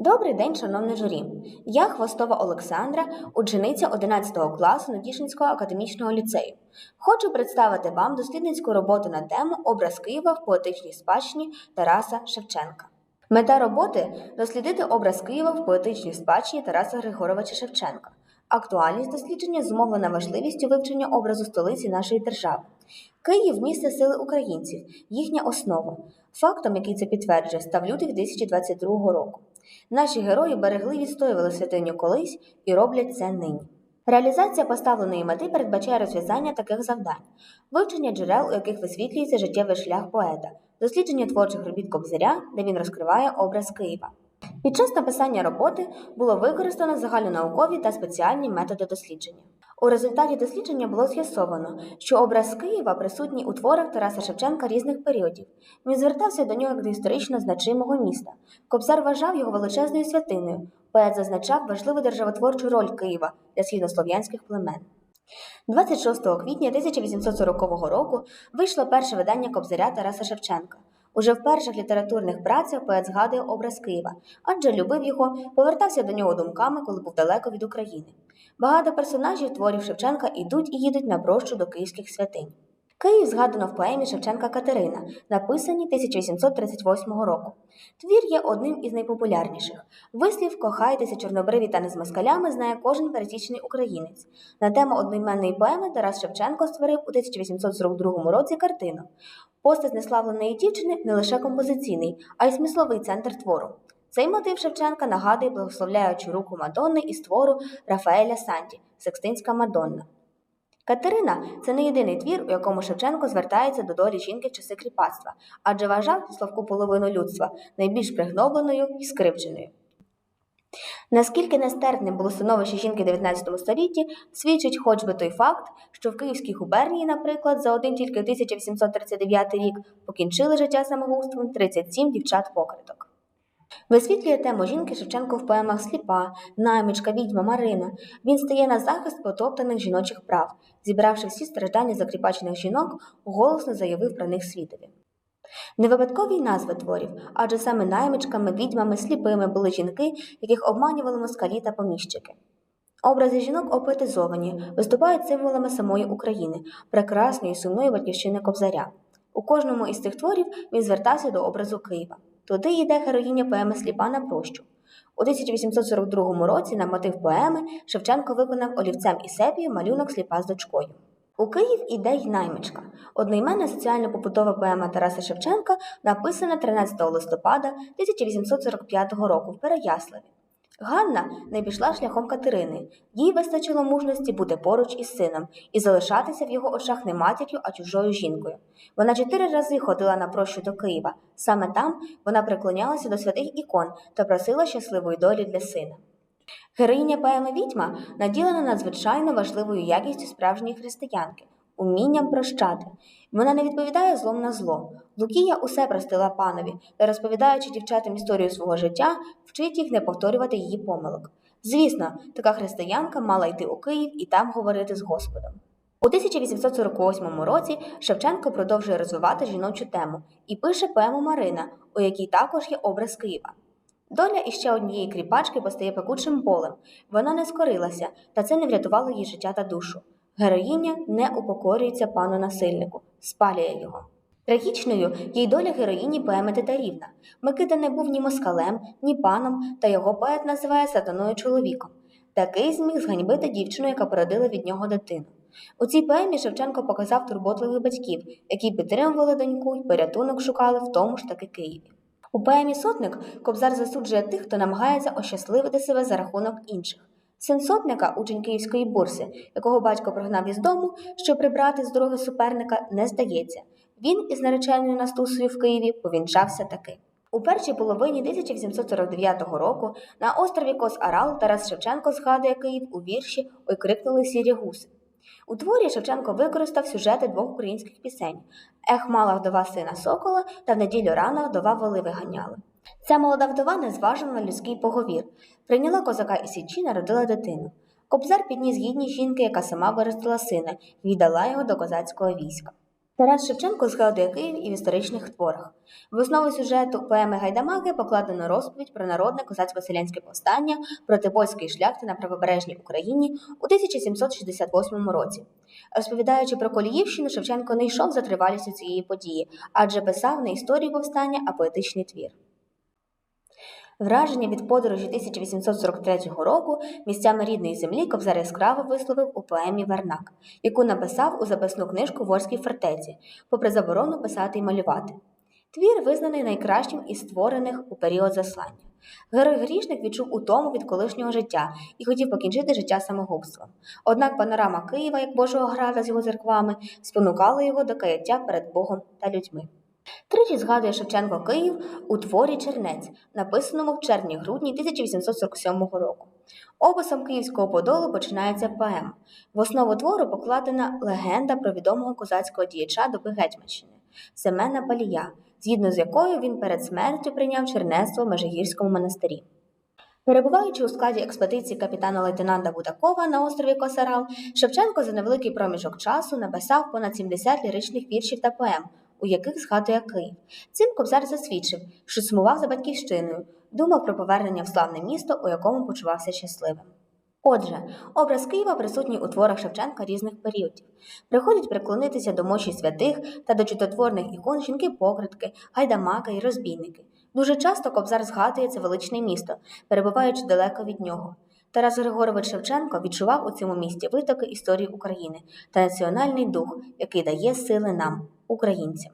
Добрий день, шановне журі. Я Хвостова Олександра, учениця 11 класу Надішинського академічного ліцею. Хочу представити вам дослідницьку роботу на тему Образ Києва в поетичній спадщині Тараса Шевченка. Мета роботи дослідити образ Києва в поетичній спадщині Тараса Григоровича Шевченка. Актуальність дослідження зумовлена важливістю вивчення образу столиці нашої держави. Київ місце сили українців, їхня основа. Фактом, який це підтверджує, став лютий 2022 року. Наші герої берегли відстоювали святиню колись і роблять це нині. Реалізація поставленої мети передбачає розв'язання таких завдань: вивчення джерел, у яких висвітлюється життєвий шлях поета, дослідження творчих робіт Кобзаря, де він розкриває образ Києва. Під час написання роботи було використано загальнонаукові та спеціальні методи дослідження. У результаті дослідження було з'ясовано, що образ Києва присутній у творах Тараса Шевченка різних періодів. Він звертався до нього як до історично значимого міста. Кобзар вважав його величезною святиною. Поет зазначав важливу державотворчу роль Києва для східнослов'янських племен. 26 квітня 1840 року вийшло перше видання Кобзаря Тараса Шевченка. Уже в перших літературних працях поет згадує образ Києва, адже любив його, повертався до нього думками, коли був далеко від України. Багато персонажів творів Шевченка ідуть і їдуть на прощу до київських святинь. Київ згадано в поемі Шевченка Катерина, написаній 1838 року. Твір є одним із найпопулярніших. Вислів кохайтеся чорнобриві та не з москалями знає кожен пересічний українець. На тему одноіменної поеми Тарас Шевченко створив у 1842 році картину. Постать неславленої дівчини не лише композиційний, а й смисловий центр твору. Цей мотив Шевченка нагадує благословляючу руку Мадонни із твору Рафаеля Санді Секстинська Мадонна. Катерина це не єдиний твір, у якому Шевченко звертається до долі жінки в часи кріпацтва, адже вважав Славку половину людства найбільш пригнобленою і скривдженою. Наскільки нестерпним було становище жінки в 19 столітті, свідчить хоч би той факт, що в Київській губернії, наприклад, за один тільки 1839 рік покінчили життя самогубством 37 дівчат-покриток. Висвітлює тему жінки Шевченко в поемах Сліпа, Наймичка, Відьма, Марина. Він стає на захист потоптаних жіночих прав, зібравши всі страждання закріпачених жінок, голосно заявив про них світові. Не випадкові й назви творів, адже саме наймичками, відьмами, сліпими були жінки, яких обманювали москалі та поміщики. Образи жінок опетизовані, виступають символами самої України, прекрасної сумної батьківщини Кобзаря. У кожному із цих творів він звертався до образу Києва. Туди йде героїня поеми Сліпа на прощу. У 1842 році на мотив поеми Шевченко виконав олівцем і сепію малюнок сліпа з дочкою. У Київ іде й наймичка. Одноіменна соціально-побутова поема Тараса Шевченка написана 13 листопада 1845 року в Переяславі. Ганна не пішла шляхом Катерини. Їй вистачило мужності бути поруч із сином і залишатися в його очах не матір'ю, а чужою жінкою. Вона чотири рази ходила на прощу до Києва. Саме там вона приклонялася до святих ікон та просила щасливої долі для сина. Героїня поеми Відьма наділена надзвичайно важливою якістю справжньої християнки умінням прощати. Вона не відповідає злом на зло. Лукія усе простила панові та, розповідаючи дівчатам історію свого життя, вчить їх не повторювати її помилок. Звісно, така християнка мала йти у Київ і там говорити з Господом. У 1848 році Шевченко продовжує розвивати жіночу тему і пише поему Марина, у якій також є образ Києва. Доля іще однієї кріпачки постає пекучим болем. Вона не скорилася, та це не врятувало її життя та душу. Героїня не упокорюється пану насильнику, спалює його. Трагічною є й доля героїні поеми Титарівна. Микита не був ні москалем, ні паном, та його поет називає сатаною чоловіком. Такий зміг зганьбити дівчину, яка породила від нього дитину. У цій поемі Шевченко показав турботливих батьків, які підтримували доньку й порятунок шукали в тому ж таки Києві. У поемі Сотник Кобзар засуджує тих, хто намагається ощасливити себе за рахунок інших. Син сотника, учень київської бурси, якого батько прогнав із дому, щоб прибрати з дороги суперника, не здається. Він із нареченою Настусою в Києві повінчався таки. У першій половині 1849 року на острові Кос-Арал Тарас Шевченко згадує Київ у вірші Ой крикнули сірі гуси. У творі Шевченко використав сюжети двох українських пісень Ех мала вдова сина сокола та в неділю рано вдова воли виганяли. Ця молода вдова не зважила на людський поговір, прийняла козака і січі, народила дитину. Кобзар підніс гідність жінки, яка сама виростила сина, і віддала його до козацького війська. Тарас Шевченко згадує Київ і в історичних творах. В основу сюжету поеми Гайдамаки покладено розповідь про народне козацько-селянське повстання проти польської шляхти на правобережній Україні у 1768 році. Розповідаючи про Коліївщину, Шевченко не йшов за тривалістю цієї події, адже писав не історію повстання, а поетичний твір. Враження від подорожі 1843 року місцями рідної землі Кобзар яскраво висловив у поемі Вернак, яку написав у записну книжку в Орській фортеці, попри заборону писати і малювати. Твір визнаний найкращим із створених у період заслання. Герой грішник відчув утому від колишнього життя і хотів покінчити життя самогубством. Однак панорама Києва, як Божого града з його церквами, спонукала його до каяття перед Богом та людьми. Тричі згадує Шевченко Київ у творі Чернець, написаному в червні-грудні 1847 року. Описом Київського подолу починається поема. В основу твору покладена легенда про відомого козацького діяча доби Гетьманщини Семена Палія, згідно з якою він перед смертю прийняв чернецтво в Межигірському монастирі. Перебуваючи у складі експедиції капітана лейтенанта Будакова на острові Косарал, Шевченко за невеликий проміжок часу написав понад 70 ліричних віршів та поем, у яких згадує Київ. Цим Кобзар засвідчив, що сумував за батьківщиною, думав про повернення в славне місто, у якому почувався щасливим. Отже, образ Києва присутній у творах Шевченка різних періодів. Приходять приклонитися до мощі святих та до чудотворних ікон жінки-покритки, гайдамаки і розбійники. Дуже часто Кобзар згадує це величне місто, перебуваючи далеко від нього. Тарас Григорович Шевченко відчував у цьому місті витоки історії України та національний дух, який дає сили нам, українцям.